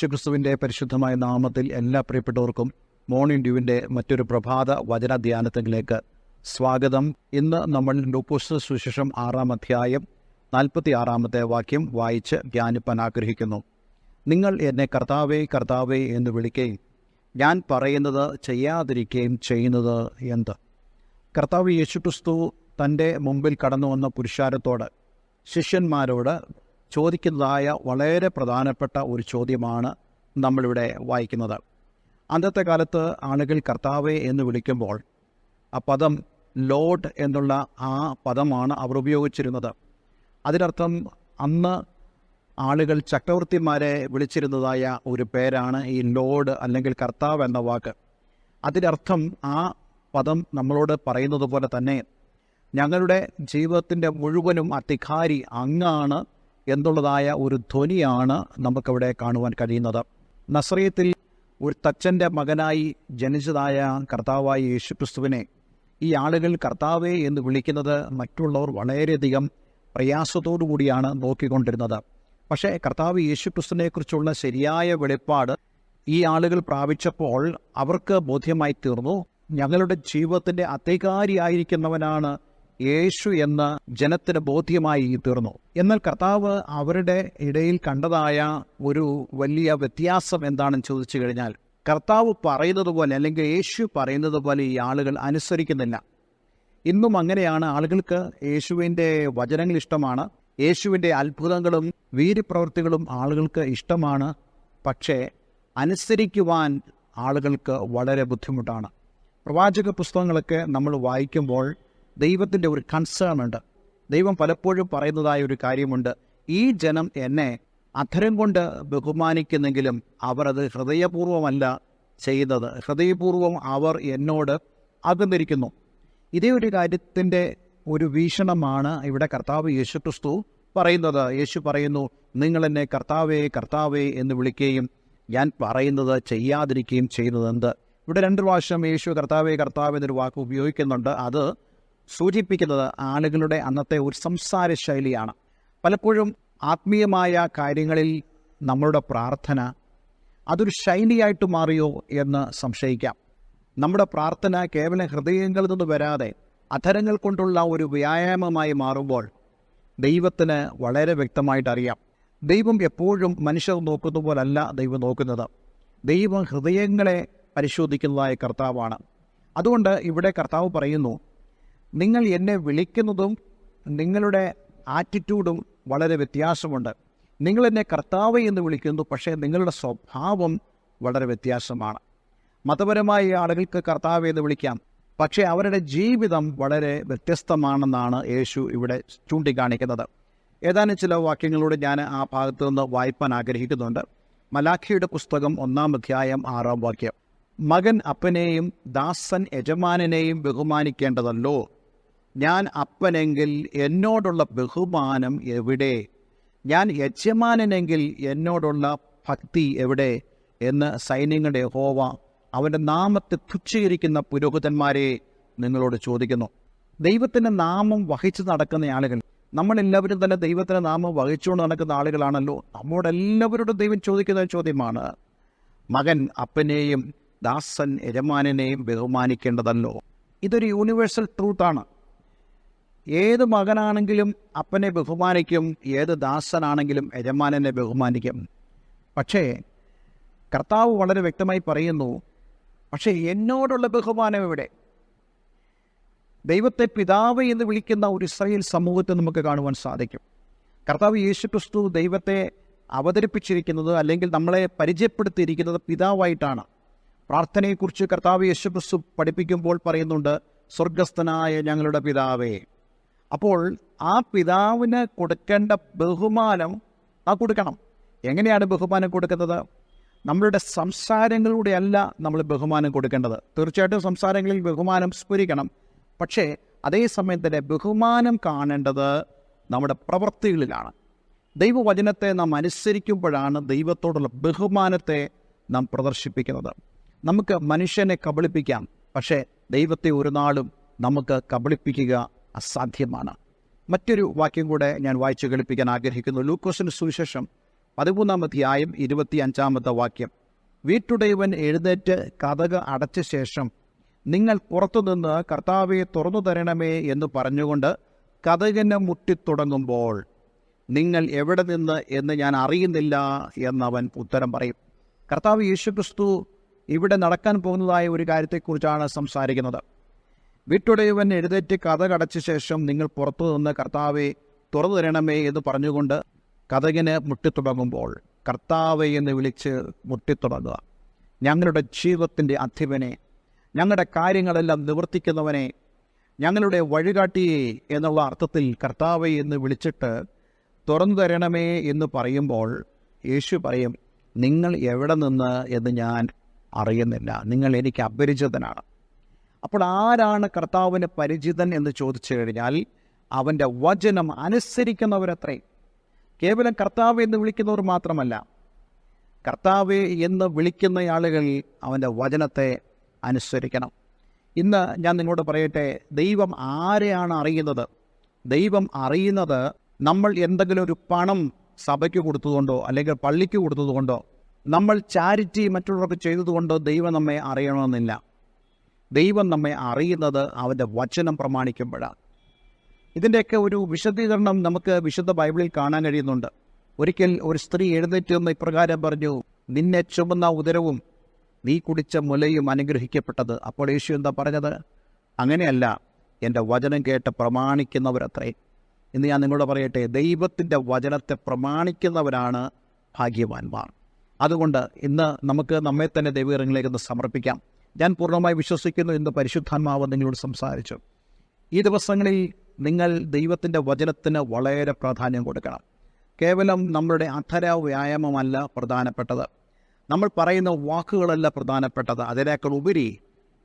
യേശുക്രിസ്തുവിന്റെ പരിശുദ്ധമായ നാമത്തിൽ എല്ലാ പ്രിയപ്പെട്ടവർക്കും മോർണിംഗ് ഡ്യൂവിന്റെ മറ്റൊരു പ്രഭാത വചന ധ്യാനത്തിലേക്ക് സ്വാഗതം. ഇന്ന് നമ്മൾ ലൂക്കോസ് സുശേഷം ആറാം അധ്യായം നാൽപ്പത്തി ആറാമത്തെ വാക്യം വായിച്ച് ധ്യാനിപ്പാൻ ആഗ്രഹിക്കുന്നു. നിങ്ങൾ എന്നെ കർത്താവേ കർത്താവേ എന്ന് വിളിക്കുകയും ഞാൻ പറയുന്നത് ചെയ്യാതിരിക്കുകയും ചെയ്യുന്നത് എന്ത്? കർത്താവ് യേശുക്രിസ്തു തന്റെ മുമ്പിൽ കടന്നു വന്ന പുരുഷാരത്തോട് ശിഷ്യന്മാരോട് ചോദിക്കുന്നതായ വളരെ പ്രധാനപ്പെട്ട ഒരു ചോദ്യമാണ് നമ്മളിവിടെ വായിക്കുന്നത്. അന്നത്തെ കാലത്ത് ആളുകൾ കർത്താവെ എന്ന് വിളിക്കുമ്പോൾ ആ പദം ലോഡ് എന്നുള്ള ആ പദമാണ് അവർ ഉപയോഗിച്ചിരുന്നത്. അതിനർത്ഥം അന്ന് ആളുകൾ ചക്രവർത്തിമാരെ വിളിച്ചിരുന്നതായ ഒരു പേരാണ് ഈ ലോഡ് അല്ലെങ്കിൽ കർത്താവ് എന്ന വാക്ക്. അതിനർത്ഥം ആ പദം നമ്മളോട് പറയുന്നത് പോലെ തന്നെ ഞങ്ങളുടെ ജീവിതത്തിന്റെ മുഴുവനും അധികാരി അങ്ങാണ് എന്നുള്ളതായ ഒരു ധ്വനിയാണ് നമുക്കവിടെ കാണുവാൻ കഴിയുന്നത്. നസ്രയത്തിൽ ഒരു തച്ചന്റെ മകനായി ജനിച്ചതായ കർത്താവായ യേശുക്രിസ്തുവിനെ ഈ ആളുകൾ കർത്താവേ എന്ന് വിളിക്കുന്നത് മറ്റുള്ളവർ വളരെയധികം പ്രയാസത്തോടു കൂടിയാണ് നോക്കിക്കൊണ്ടിരുന്നത്. പക്ഷേ കർത്താവ് യേശുക്രിസ്തുവിനെക്കുറിച്ചുള്ള ശരിയായ വെളിപ്പാട് ഈ ആളുകൾ പ്രാപിച്ചപ്പോൾ അവർക്ക് ബോധ്യമായി തീർന്നു ഞങ്ങളുടെ ജീവിതത്തിന്റെ അധികാരിയായിരിക്കുന്നവനാണ് യേശു എന്ന ജനത്തിന് ബോധ്യമായി തീർന്നു. എന്നാൽ കർത്താവ് അവരുടെ ഇടയിൽ കണ്ടതായ ഒരു വലിയ വ്യത്യാസം എന്താണെന്ന് ചോദിച്ചു കഴിഞ്ഞാൽ കർത്താവ് പറയുന്നത് പോലെ അല്ലെങ്കിൽ യേശു പറയുന്നത് പോലെ ഈ ആളുകൾ അനുസരിക്കുന്നില്ല. ഇന്നും അങ്ങനെയാണ്. ആളുകൾക്ക് യേശുവിന്റെ വചനങ്ങൾ ഇഷ്ടമാണ്. യേശുവിന്റെ അത്ഭുതങ്ങളും വീര്യപ്രവൃത്തികളും ആളുകൾക്ക് ഇഷ്ടമാണ്. പക്ഷേ അനുസരിക്കുവാൻ ആളുകൾക്ക് വളരെ ബുദ്ധിമുട്ടാണ്. പ്രവാചക പുസ്തകങ്ങളൊക്കെ നമ്മൾ വായിക്കുമ്പോൾ ദൈവത്തിന്റെ ഒരു കൺസേൺ ഉണ്ട്. ദൈവം പലപ്പോഴും പറയുന്നതായ ഒരു കാര്യമുണ്ട്. ഈ ജനം എന്നെ അധരം കൊണ്ട് ബഹുമാനിക്കുന്നെങ്കിലും അവരത് ഹൃദയപൂർവമല്ല ചെയ്യുന്നത്. ഹൃദയപൂർവം അവർ എന്നോട് അകന്നിരിക്കുന്നു. ഇതേ ഒരു കാര്യത്തിന്റെ ഒരു വീക്ഷണമാണ് ഇവിടെ കർത്താവ് യേശുക്രിസ്തു പറയുന്നത്. യേശു പറയുന്നു നിങ്ങൾ എന്നെ കർത്താവേ കർത്താവേ എന്ന് വിളിക്കുകയും ഞാൻ പറയുന്നത് ചെയ്യാതിരിക്കുകയും ചെയ്യുന്നത് എന്ത്? ഇവിടെ രണ്ട് പ്രാവശ്യം യേശു കർത്താവേ കർത്താവ് എന്നൊരു വാക്ക് ഉപയോഗിക്കുന്നുണ്ട്. അത് സൂചിപ്പിക്കുന്നത് ആളുകളുടെ അന്നത്തെ ഒരു സംസാര ശൈലിയാണ്. പലപ്പോഴും ആത്മീയമായ കാര്യങ്ങളിൽ നമ്മളുടെ പ്രാർത്ഥന അതൊരു ശൈലിയായിട്ട് മാറിയോ എന്ന് സംശയിക്കാം. നമ്മുടെ പ്രാർത്ഥന കേവലം ഹൃദയങ്ങളിൽ നിന്ന് വരാതെ അധരങ്ങൾ കൊണ്ടുള്ള ഒരു വ്യായാമമായി മാറുമ്പോൾ ദൈവത്തിന് വളരെ വ്യക്തമായിട്ട് അറിയാം. ദൈവം എപ്പോഴും മനുഷ്യർ നോക്കുന്ന പോലല്ല ദൈവം നോക്കുന്നത്. ദൈവം ഹൃദയങ്ങളെ പരിശോധിക്കുന്നതായ കർത്താവാണ്. അതുകൊണ്ട് ഇവിടെ കർത്താവ് പറയുന്നു നിങ്ങൾ എന്നെ വിളിക്കുന്നതും നിങ്ങളുടെ ആറ്റിറ്റ്യൂഡും വളരെ വ്യത്യാസമുണ്ട്. നിങ്ങൾ എന്നെ കർത്താവ് എന്ന് വിളിക്കുന്നു പക്ഷേ നിങ്ങളുടെ സ്വഭാവം വളരെ വ്യത്യാസമാണ്. മതപരമായ ആളുകൾക്ക് കർത്താവ് എന്ന് വിളിക്കാം പക്ഷേ അവരുടെ ജീവിതം വളരെ വ്യത്യസ്തമാണെന്നാണ് യേശു ഇവിടെ ചൂണ്ടിക്കാണിക്കുന്നത്. ഏതാനും ചില വാക്യങ്ങളോട് ഞാൻ ആ ഭാഗത്തു നിന്ന് വായിപ്പാൻ ആഗ്രഹിക്കുന്നുണ്ട്. മലാഖിയുടെ പുസ്തകം ഒന്നാം അധ്യായം ആറാം വാക്യം മകൻ അപ്പനെയും ദാസൻ യജമാനനെയും ബഹുമാനിക്കേണ്ടതല്ലോ ഞാൻ അപ്പനെങ്കിൽ എന്നോടുള്ള ബഹുമാനം എവിടെ? ഞാൻ യജമാനനെങ്കിൽ എന്നോടുള്ള ഭക്തി എവിടെ? എന്ന് സൈന്യങ്ങളുടെ ഹോവ അവന്റെ നാമത്തെ തുച്ഛീകരിക്കുന്ന പുരോഹിതന്മാരെ നിങ്ങളോട് ചോദിക്കുന്നു. ദൈവത്തിന്റെ നാമം വഹിച്ചു നടക്കുന്ന ആളുകൾ നമ്മളെല്ലാവരും തന്നെ ദൈവത്തിന്റെ നാമം വഹിച്ചുകൊണ്ട് നടക്കുന്ന ആളുകളാണല്ലോ. നമ്മോടെല്ലാവരോടും ദൈവം ചോദിക്കുന്ന ചോദ്യമാണ് മകൻ അപ്പനെയും ദാസൻ യജമാനെയും ബഹുമാനിക്കേണ്ടതല്ലോ. ഇതൊരു യൂണിവേഴ്സൽ ട്രൂത്താണ് ഏത് മകനാണെങ്കിലും അപ്പനെ ബഹുമാനിക്കും ഏത് ദാസനാണെങ്കിലും യജമാനനെ ബഹുമാനിക്കും. പക്ഷേ കർത്താവ് വളരെ വ്യക്തമായി പറയുന്നു പക്ഷേ എന്നോടുള്ള ബഹുമാനം ഇവിടെ ദൈവത്തെ പിതാവ് എന്ന് വിളിക്കുന്ന ഒരു ഇസ്രായേൽ സമൂഹത്തെ നമുക്ക് കാണുവാൻ സാധിക്കും. കർത്താവ് യേശു ക്രിസ്തു ദൈവത്തെ അവതരിപ്പിച്ചിരിക്കുന്നത് അല്ലെങ്കിൽ നമ്മളെ പരിചയപ്പെടുത്തിയിരിക്കുന്നത് പിതാവായിട്ടാണ്. പ്രാർത്ഥനയെക്കുറിച്ച് കർത്താവ് യേശു ക്രിസ്തു പഠിപ്പിക്കുമ്പോൾ പറയുന്നുണ്ട് സ്വർഗസ്ഥനായ ഞങ്ങളുടെ പിതാവേ. അപ്പോൾ ആ പിതാവിന് കൊടുക്കേണ്ട ബഹുമാനം ആ കൊടുക്കണം. എങ്ങനെയാണ് ബഹുമാനം കൊടുക്കുന്നത്? നമ്മളുടെ സംസാരങ്ങളിലൂടെയല്ല നമ്മൾ ബഹുമാനം കൊടുക്കേണ്ടത്. തീർച്ചയായിട്ടും സംസാരങ്ങളിൽ ബഹുമാനം സ്ഫുരിക്കണം. പക്ഷേ അതേസമയം തന്നെ ബഹുമാനം കാണേണ്ടത് നമ്മുടെ പ്രവൃത്തികളിലാണ്. ദൈവവചനത്തെ നാം അനുസരിക്കുമ്പോഴാണ് ദൈവത്തോടുള്ള ബഹുമാനത്തെ നാം പ്രദർശിപ്പിക്കുന്നത്. നമുക്ക് മനുഷ്യനെ കബളിപ്പിക്കാം. പക്ഷേ ദൈവത്തെ ഒരു നാളും നമുക്ക് കബളിപ്പിക്കുക അസാധ്യമാണ്. മറ്റൊരു വാക്യം കൂടെ ഞാൻ വായിച്ചു കേൾപ്പിക്കാൻ ആഗ്രഹിക്കുന്നു. ലൂക്കോസിന് സുവിശേഷം പതിമൂന്നാം അധ്യായം ഇരുപത്തി അഞ്ചാമത്തെ വാക്യം. വീട്ടുടയവൻ എഴുന്നേറ്റ് കഥക അടച്ച ശേഷം നിങ്ങൾ പുറത്തുനിന്ന് കർത്താവെ തുറന്നു തരണമേ എന്ന് പറഞ്ഞുകൊണ്ട് കഥകനെ മുട്ടിത്തുടങ്ങുമ്പോൾ നിങ്ങൾ എവിടെ നിന്ന് എന്ന് ഞാൻ അറിയുന്നില്ല എന്നവൻ ഉത്തരം പറയും. കർത്താവ് യേശുക്രിസ്തു ഇവിടെ നടക്കാൻ പോകുന്നതായ ഒരു കാര്യത്തെക്കുറിച്ചാണ് സംസാരിക്കുന്നത്. വീട്ടുടയവൻ എഴുന്നേറ്റ് കഥ കടച്ച ശേഷം നിങ്ങൾ പുറത്തു നിന്ന് കർത്താവെ തുറന്നു തരണമേ എന്ന് പറഞ്ഞുകൊണ്ട് കഥകിന് മുട്ടിത്തുടങ്ങുമ്പോൾ കർത്താവെ എന്ന് വിളിച്ച് മുട്ടിത്തുടങ്ങുക. ഞങ്ങളുടെ ജീവിതത്തിന്റെ അധിപനെ ഞങ്ങളുടെ കാര്യങ്ങളെല്ലാം നിവർത്തിക്കുന്നവനെ ഞങ്ങളുടെ വഴികാട്ടിയെ എന്നുള്ള അർത്ഥത്തിൽ കർത്താവെ എന്ന് വിളിച്ചിട്ട് തുറന്നു തരണമേ എന്ന് പറയുമ്പോൾ യേശു പറയും നിങ്ങൾ എവിടെ നിന്ന് എന്ന് ഞാൻ അറിയുന്നില്ല. നിങ്ങൾ എനിക്ക് അപരിചിതനാണ്. അപ്പോൾ ആരാണ് കർത്താവിന് പരിചിതൻ എന്ന് ചോദിച്ചു കഴിഞ്ഞാൽ അവന്റെ വചനം അനുസരിക്കുന്നവരത്രേ. കേവലം കർത്താവ് എന്ന് വിളിക്കുന്നവർ മാത്രമല്ല കർത്താവ് എന്ന് വിളിക്കുന്ന ആളുകൾ അവന്റെ വചനത്തെ അനുസരിക്കണം. ഇന്ന് ഞാൻ നിങ്ങളോട് പറയട്ടെ ദൈവം ആരെയാണ് അറിയുന്നത്? ദൈവം അറിയുന്നത് നമ്മൾ എന്തെങ്കിലും ഒരു പണം സഭയ്ക്ക് കൊടുത്തതുകൊണ്ടോ അല്ലെങ്കിൽ പള്ളിക്ക് കൊടുത്തതുകൊണ്ടോ നമ്മൾ ചാരിറ്റി മറ്റുള്ളവർക്ക് ചെയ്തതുകൊണ്ടോ ദൈവം നമ്മെ അറിയണമെന്നില്ല. ദൈവം നമ്മെ അറിയുന്നത് അവന്റെ വചനം പ്രമാണിക്കുമ്പോഴാണ്. ഇതിന്റെയൊക്കെ ഒരു വിശദീകരണം നമുക്ക് വിശുദ്ധ ബൈബിളിൽ കാണാൻ കഴിയുന്നുണ്ട്. ഒരിക്കൽ ഒരു സ്ത്രീ എഴുന്നേറ്റ് നിന്ന് ഇപ്രകാരം പറഞ്ഞു നിന്നെ ചുമന്ന ഉദരവും നീ കുടിച്ച മുലയും അനുഗ്രഹിക്കപ്പെട്ടത്. അപ്പോൾ യേശു എന്താ പറഞ്ഞത്? അങ്ങനെയല്ല എന്റെ വചനം കേട്ട് പ്രമാണിക്കുന്നവരത്രേ. ഇന്ന് ഞാൻ നിങ്ങളോട് പറയട്ടെ ദൈവത്തിന്റെ വചനത്തെ പ്രമാണിക്കുന്നവരാണ് ഭാഗ്യവാന്മാർ. അതുകൊണ്ട് ഇന്ന് നമുക്ക് നമ്മെ തന്നെ ദൈവകരങ്ങളിലേക്ക് സമർപ്പിക്കാം. ഞാൻ പൂർണമായി വിശ്വസിക്കുന്നു എന്ന് പരിശുദ്ധാത്മാവ് നിങ്ങളോട് സംസാരിച്ചു. ഈ ദിവസങ്ങളിൽ നിങ്ങൾ ദൈവത്തിന്റെ വചനത്തിന് വളരെ പ്രാധാന്യം കൊടുക്കണം. കേവലം നമ്മളുടെ അധര വ്യായാമമല്ല പ്രധാനപ്പെട്ടത്. നമ്മൾ പറയുന്ന വാക്കുകളല്ല പ്രധാനപ്പെട്ടത്. അതിനേക്കാൾ ഉപരി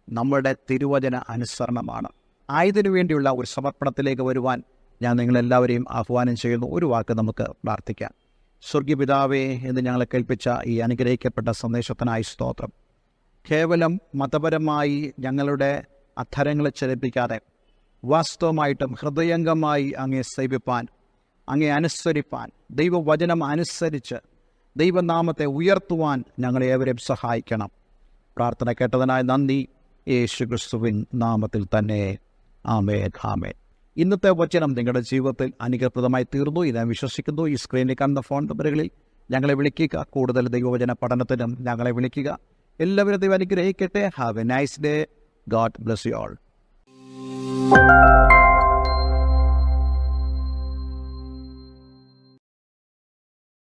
നമ്മുടെ തിരുവചന അനുസരണമാണ്. ആയതിനു വേണ്ടിയുള്ള ഒരു സമർപ്പണത്തിലേക്ക് വരുവാൻ ഞാൻ നിങ്ങളെല്ലാവരെയും ആഹ്വാനം ചെയ്യുന്നു. ഒരു വാക്ക് നമുക്ക് പ്രാർത്ഥിക്കാം. സ്വർഗീയപിതാവേ എന്ന് ഞങ്ങളെ കേൾപ്പിച്ച ഈ അനുഗ്രഹിക്കപ്പെട്ട സന്ദേശത്തിനായി സ്തോത്രം. കേവലം മതപരമായി ഞങ്ങളുടെ അധരങ്ങളെ ചലിപ്പിക്കാതെ വാസ്തവമായിട്ടും ഹൃദയംഗമായി അങ്ങേ സേവിപ്പാൻ അങ്ങേ അനുസരിപ്പാൻ ദൈവവചനം അനുസരിച്ച് ദൈവനാമത്തെ ഉയർത്തുവാൻ ഞങ്ങളെ ഏവരെയും സഹായിക്കണം. പ്രാർത്ഥന കേട്ടതിനായി നന്ദി. യേശു ക്രിസ്തുവിൻ നാമത്തിൽ തന്നെ. ആമേ ഖാമേ ഇന്നത്തെ വചനം നിങ്ങളുടെ ജീവിതത്തിൽ അനുഗ്രഹപ്രദമായി തീർന്നു. ഇത് വിശ്വസിക്കുന്നു. ഈ സ്ക്രീനിൽ കാണുന്ന ഫോൺ നമ്പറുകളിൽ ഞങ്ങളെ വിളിക്കുക. കൂടുതൽ ദൈവവചന പഠനത്തിനും ഞങ്ങളെ വിളിക്കുക. എല്ലാവരും ദൈവം അനുഗ്രഹിക്കട്ടെ. Have a nice day God bless you all